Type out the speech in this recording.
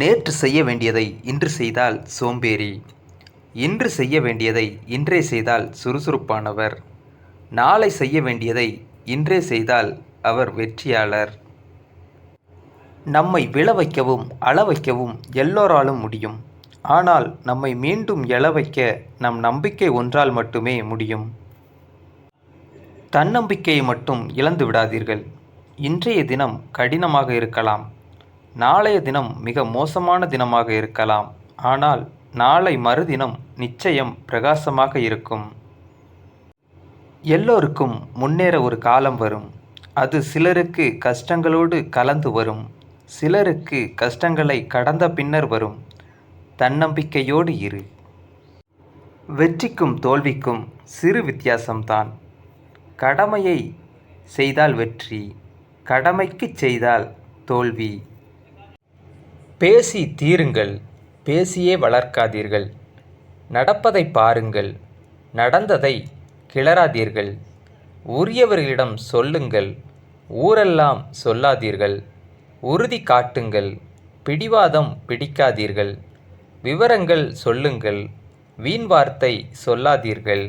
நேற்று செய்ய வேண்டியதை இன்று செய்தால் சோம்பேறி. இன்று செய்ய வேண்டியதை இன்றே செய்தால் சுறுசுறுப்பானவர். நாளை செய்ய வேண்டியதை இன்றே செய்தால் அவர் வெற்றியாளர். நம்மை விழ வைக்கவும் அள வைக்கவும் எல்லோராலும் முடியும். ஆனால் நம்மை மீண்டும் எழ வைக்க நம் நம்பிக்கை ஒன்றால் மட்டுமே முடியும். தன்னம்பிக்கையை மட்டும் இழந்து விடாதீர்கள். இன்றைய தினம் கடினமாக இருக்கலாம். நாளைய தினம் மிக மோசமான தினமாக இருக்கலாம். ஆனால் நாளை மறுதினம் நிச்சயம் பிரகாசமாக இருக்கும். எல்லோருக்கும் முன்னேற ஒரு காலம் வரும். அது சிலருக்கு கஷ்டங்களோடு கலந்து வரும். சிலருக்கு கஷ்டங்களை கடந்த பின்னர் வரும். தன்னம்பிக்கையோடு இரு. வெற்றிக்கும் தோல்விக்கும் சிறு வித்தியாசம்தான். கடமையை செய்தால் வெற்றி கடமைக்கு செய்தால் தோல்வி. பேசி தீருங்கள் பேசியே வளர்க்காதீர்கள். நடப்பதை பாருங்கள் நடந்ததை கிளறாதீர்கள். உரியவர்களிடம் சொல்லுங்கள் ஊரெல்லாம் சொல்லாதீர்கள். உறுதி காட்டுங்கள் பிடிவாதம் பிடிக்காதீர்கள். விவரங்கள் சொல்லுங்கள் வீண் வார்த்தை சொல்லாதீர்கள்.